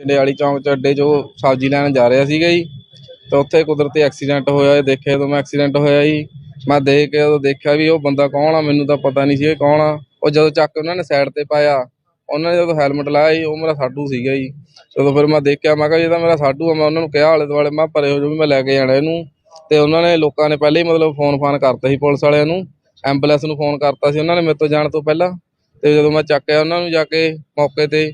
ਜੰਡਿਆਲੀ ਚੌਂਕ ਚ ਅੱਡੇ 'ਚ ਉਹ ਸਬਜ਼ੀ ਲੈਣ ਜਾ ਰਿਹਾ ਸੀਗਾ ਜੀ। ਤੇ ਉੱਥੇ ਕੁਦਰਤੀ ਐਕਸੀਡੈਂਟ ਹੋਇਆ, ਇਹ ਦੇਖਿਆ ਜਦੋਂ ਮੈਂ ਐਕਸੀਡੈਂਟ ਹੋਇਆ ਜੀ। ਮੈਂ ਦੇਖ ਕੇ ਉਦੋਂ ਦੇਖਿਆ ਵੀ ਉਹ ਬੰਦਾ ਕੌਣ ਆ, ਮੈਨੂੰ ਤਾਂ ਪਤਾ ਨਹੀਂ ਸੀ ਇਹ ਕੌਣ ਆ। ਉਹ ਜਦੋਂ ਚੱਕ ਕੇ ਉਹਨਾਂ ਨੇ ਸਾਈਡ ਤੇ ਪਾਇਆ, ਉਹਨਾਂ ਨੇ ਜਦੋਂ ਹੈਲਮਟ ਲਾਇਆ ਜੀ, ਉਹ ਮੇਰਾ ਸਾਡੂ ਸੀਗਾ ਜੀ। ਜਦੋਂ ਫਿਰ ਮੈਂ ਦੇਖਿਆ, ਮੈਂ ਕਿਹਾ ਇਹ ਤਾਂ ਮੇਰਾ ਸਾਡੂ ਆ, ਮੈਂ ਉਹਨਾਂ ਨੂੰ ਕਿਹਾ ਆਲੇ ਦੁਆਲੇ, ਮੈਂ ਕਿਹਾ ਪਰੇ ਹੋ ਜਾਓ ਵੀ ਮੈਂ ਲੈ ਕੇ ਜਾਣਾ ਇਹਨੂੰ। ਤੇ ਉਹਨਾਂ ਨੇ ਲੋਕਾਂ ਨੇ ਪਹਿਲੇ ਹੀ ਮਤਲਬ ਫੋਨ ਫਾਨ ਕਰਤਾ ਸੀ ਪੁਲਿਸ ਵਾਲਿਆਂ ਨੂੰ। ਐਂਬੂਲੈਂਸ ਨੂੰ ਫੋਨ ਕਰਤਾ ਸੀ, ਉਹਨਾਂ ਨੇ ਮੇਰੇ ਤੋਂ ਜਾਣ ਤੋਂ ਪਹਿਲਾਂ। ਤੇ ਜਦੋਂ ਮੈਂ ਚੱਕਿਆ ਉਹਨਾਂ ਨੂੰ ਜਾ ਕੇ ਮੌਕੇ ਤੇ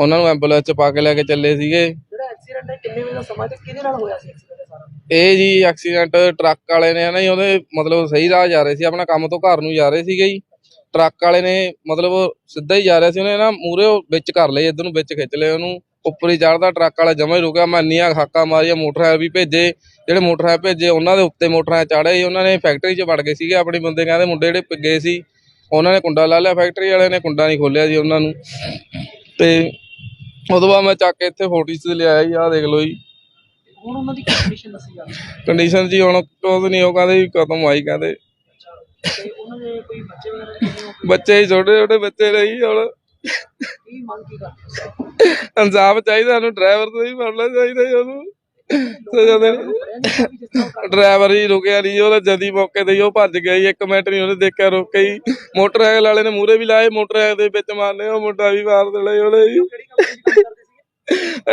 ਉਹਨਾਂ ਨੂੰ ਐਂਬੂਲੈਂਸ 'ਚ ਪਾ ਕੇ ਲੈ ਕੇ ਚੱਲੇ ਸੀਗੇ। ਜਿਹੜਾ ਐਕਸੀਡੈਂਟ ਹੈ ਕਿੰਨੇ ਵਜੇ ਦਾ ਸਮਾਂ ਤੇ ਕਿਹਦੇ ਨਾਲ ਹੋਇਆ ਸੀ ਐਕਸੀਡੈਂਟ ਸਾਰਾ? ਇਹ ਜੀ ਐਕਸੀਡੈਂਟ ਟਰੱਕ ਵਾਲੇ ਨੇ ਨਾ ਜੀ ਉਹਦੇ ਮਤਲਬ ਸਹੀ ਰਾਹ ਜਾ ਰਹੇ ਸੀ ਆਪਣਾ ਕੰਮ ਤੋਂ ਘਰ ਨੂੰ ਜਾ ਰਹੇ ਸੀਗੇ ਜੀ। ਟਰੱਕ ਵਾਲੇ ਨੇ ਮਤਲਬ ਸਿੱਧਾ ਹੀ ਜਾ ਰਿਹਾ ਸੀ ਉਹਨੇ ਨਾ ਮੂਰੇ ਵਿੱਚ ਕਰ ਲਏ ਇੱਧਰ ਨੂੰ ਵਿੱਚ ਖਿੱਚ ਲਏ ਉਹਨੂੰ। ਉੱਪਰ ਹੀ ਚੜਦਾ ਟਰੱਕ ਵਾਲਾ ਜਮਾ ਹੀ ਰੁਕਿਆ ਮੈਂ ਇੰਨੀਆਂ ਹਾਕਾਂ ਮਾਰੀਆਂ ਮੋਟਰਾਂ ਵੀ ਭੇਜੇ। ਜਿਹੜੇ ਮੋਟਰਾਂ ਭੇਜੇ ਉਹਨਾਂ ਦੇ ਉੱਤੇ ਮੋਟਰਾਂ ਚਾੜੇ ਜੀ ਉਹਨਾਂ ਨੇ ਫੈਕਟਰੀ 'ਚ ਵੜ ਗਏ ਸੀਗੇ ਆਪਣੀ ਬੰਦੇ ਕਹਿੰਦੇ ਮੁੰਡੇ ਜਿਹੜੇ ਪ- ਗਏ ਸੀ। ਉਹਨਾਂ ਨੇ ਕੁੰਡਾ ਲਾ ਲਿਆ ਫੈਕਟਰੀ ਵਾਲਿਆਂ ਨੇ ਕੁੰਡਾ ਨਹੀਂ ਖੋਲਿਆ ਜੀ ਉਹਨਾਂ ਨੂੰ। ਤੇ ਉਦੋਂ ਬਾਅਦ ਮੈਂ ਚੱਕ ਕੇ ਇੱਥੇ ਫੋਟੋਸ ਲਿਆਇਆ ਜੀ ਆਹ ਦੇਖ ਲਓ ਜੀ। ਹੁਣ ਉਹਨਾਂ ਦੀ ਕੰਡੀਸ਼ਨ ਦੱਸੀ ਜਾ ਕੰਡੀਸ਼ਨ ਜੀ ਹੁਣ ਕੁਝ ਨਹੀਂ ਉਹ ਕਹਿੰਦੇ ਵੀ ਖਤਮ ਆਈ ਕਹਿੰਦੇ। ਤੇ ਉਹਨਾਂ ਦੇ ਕੋਈ ਬੱਚੇ ਵਗੈਰਾ ਹੋ ਬੱਚੇ ਛੋਟੇ ਛੋਟੇ ਬੱਚੇ ਰਹੀ ਹੁਣ। ਕੀ ਮੰਗ ਕੀ ਕਰਦੇ ਇਨਸਾਫ ਚਾਹੀਦਾ ਸਾਨੂੰ ਡਰਾਈਵਰ ਤੋਂ ਹੀ ਫੜਨਾ ਚਾਹੀਦਾ ਜੀ ਉਹਨੂੰ। ਸਜ਼ਾ ਦੇਣੀ ਡਰਾਈਵਰ ਹੀ ਰੁਕਿਆ ਨਹੀਂ, ਉਹਦਾ ਜਦੀ ਮੌਕੇ ਤੇ ਹੀ ਉਹ ਭੱਜ ਗਿਆ ਜੀ, ਇੱਕ ਮਿੰਟ ਨਹੀਂ ਉਹਨੇ ਦੇਖਿਆ ਰੁਕਿਆ ਹੀ। ਮੋਟਰਸਾਈਕਲ ਵਾਲੇ ਨੇ ਮੂਰੇ ਵੀ ਲਾਏ, ਮੋਟਰਸਾਈਕਲ ਦੇ ਵਿੱਚ ਮਾਰਨੇ, ਉਹ ਮੁੰਡਾ ਵੀ ਮਾਰ ਦੇਣਾ ਉਹਨੇ ਜੀ।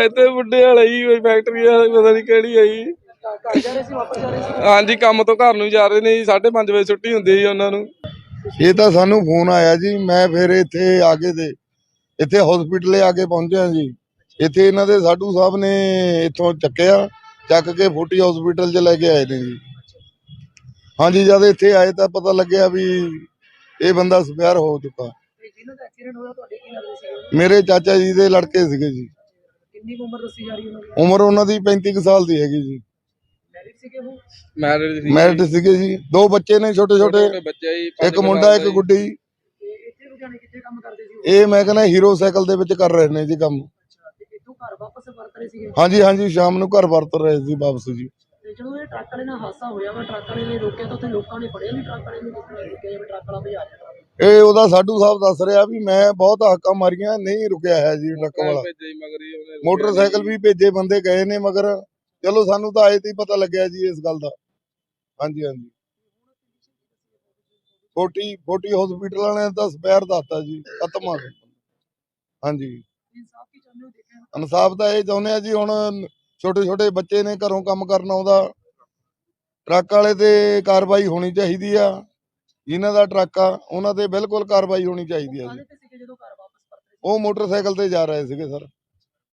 ਇੱਥੇ ਮੁੰਡੇ ਵਾਲਾ ਜੀ ਫੈਕਟਰੀ ਵਾਲਾ, ਪਤਾ ਨਹੀਂ ਕਿਹੜੀ ਆ ਹਾਂਜੀ, ਕੰਮ ਤੋਂ ਘਰ ਨੂੰ ਜਾ ਰਹੇ ਨੇ ਜੀ 5:30 ਵਜੇ ਛੁੱਟੀ ਹੁੰਦੀ ਹੈ ਜੀ ਉਹਨਾਂ ਨੂੰ। ਇਹ ਤਾਂ ਸਾਨੂੰ ਫੋਨ ਆਇਆ ਜੀ, ਮੈਂ ਫਿਰ ਇੱਥੇ ਆ ਕੇ ਤੇ, ਇੱਥੇ ਹਸਪੀਟਲੇ ਆ ਕੇ ਪਹੁੰਚਿਆ ਜੀ। ਇੱਥੇ ਇਹਨਾਂ ਦੇ ਸਾਡੂ ਸਾਹਿਬ ਨੇ ਇੱਥੋਂ ਚੱਕਿਆ ਚੱਕ ਕੇ ਫੋਟੀ ਹਸਪੀਟਲ 'ਚ ਲੈ ਕੇ ਆਏ ਨੇ ਜੀ। ਹਾਂਜੀ ਜਦ ਇੱਥੇ ਆਏ ਤਾਂ ਪਤਾ ਲੱਗਿਆ ਵੀ ਇਹ ਬੰਦਾ ਸਪਿਆਰ ਹੋ ਚੁੱਕਾ। ਤੇ ਜਿਹਨਾਂ ਦਾ ਐਕਸੀਡੈਂਟ ਹੋਇਆ ਤੁਹਾਡੇ ਕੀ ਲੱਗਦੇ ਸੀਗੇ ਮੇਰੇ ਚਾਚਾ ਜੀ ਦੇ ਲੜਕੇ ਸੀਗੇ ਜੀ। ਕਿੰਨੀ ਉਮਰ ਦੱਸੀ ਜਾ ਰਹੀ ਉਹਨਾਂ ਦੀ? ਉਮਰ ਉਹਨਾਂ ਦੀ 35 ਕੁ ਸਾਲ ਦੀ ਹੈਗੀ ਜੀ। ਮੈਰਿਡ ਸੀਗੇ ਉਹ? ਮੈਰਿਜ ਸੀ ਮੈਰਿਟ ਸੀਗੇ ਜੀ। ਦੋ ਬੱਚੇ ਨੇ ਛੋਟੇ ਛੋਟੇ। ਇੱਕ ਮੁੰਡਾ ਇੱਕ ਗੁੱਡੀ। ਇਹ ਮੈਂ ਕਹਿੰਦਾ ਹੀਰੋ ਸਾਈਕਲ ਦੇ ਵਿੱਚ ਕਰ ਰਹੇ ਨੇ ਜੀ ਕੰਮ। ਘਰ ਵਾਪਸ ਵਰਤ ਰਹੇ ਸੀਗੇ? ਹਾਂਜੀ ਹਾਂਜੀ ਸ਼ਾਮ ਨੂੰ ਘਰ ਵਰਤ ਰਹੇ ਸੀ ਵਾਪਸ ਜੀ। ਤੇ ਜਦੋਂ ਇਹ ਟਰੱਕ ਵਾਲੇ ਨਾਲ ਹਾਦਸਾ ਹੋਇਆ ਵਾ ਟਰੱਕ ਵਾਲੇ ਨੇ ਰੋਕਿਆ ਤਾਂ ਉੱਥੇ ਲੋਕਾਂ ਨੇ ਫੜਿਆ ਨਹੀਂ ਟਰੱਕ ਵਾਲੇ ਨੂੰ ਕਿਸ ਤਰ੍ਹਾਂ ਰੋਕਿਆ ਜਿਵੇਂ ਟਰੱਕ ਵਾਲਾ ਭਜਾ ਰਿਹਾ ਟਰੱਕ ਇਹ ਉਹਦਾ ਸਾਡੂ ਸਾਹਿਬ ਦੱਸ ਰਿਹਾ ਵੀ ਮੈਂ ਬਹੁਤ ਹਾਕਾਂ ਮਾਰੀਆਂ ਨਹੀਂ ਰੁਕਿਆ ਹੈ ਜੀ ਟਰੱਕ ਵਾਲਾ। ਮੋਟਰਸਾਈਕਲ ਵੀ ਭੇਜੇ ਬੰਦੇ ਗਏ ਨੇ ਮਗਰ। ਚਲੋ ਸਾਨੂੰ ਤਾਂ ਆਏ ਤੇ ਹੀ ਪਤਾ ਲੱਗਿਆ ਜੀ ਇਸ ਗੱਲ ਦਾ। ਹਾਂਜੀ ਹਾਂਜੀ। 40 40 ਹਸਪੀਟਲ ਵਾਲਿਆਂ ਨੇ ਤਾਂ ਸਪੈਰ ਦੱਸਤਾ ਜੀ ਖਤਮ ਆ ਗਿਆ ਹਾਂਜੀ। ਇਨਸਾਫ ਇਨਸਾਫ ਤਾਂ ਇਹ ਚਾਹੁੰਦੇ ਆ ਜੀ ਹੁਣ ਛੋਟੇ ਛੋਟੇ ਬੱਚੇ ਨੇ ਘਰੋਂ ਕੰਮ ਕਰਨ ਆਉਂਦਾ। ਟਰੱਕ ਵਾਲੇ ਤੇ ਕਾਰਵਾਈ ਹੋਣੀ ਚਾਹੀਦੀ ਆ। ਜਿਨ੍ਹਾਂ ਦਾ ਟਰੱਕ ਆ ਉਹਨਾਂ ਤੇ ਬਿਲਕੁਲ ਕਾਰਵਾਈ ਹੋਣੀ ਚਾਹੀਦੀ ਆ ਜੀ। ਉਹ ਮੋਟਰਸਾਈਕਲ ਤੇ ਜਾ ਰਹੇ ਸੀਗੇ ਸਰ।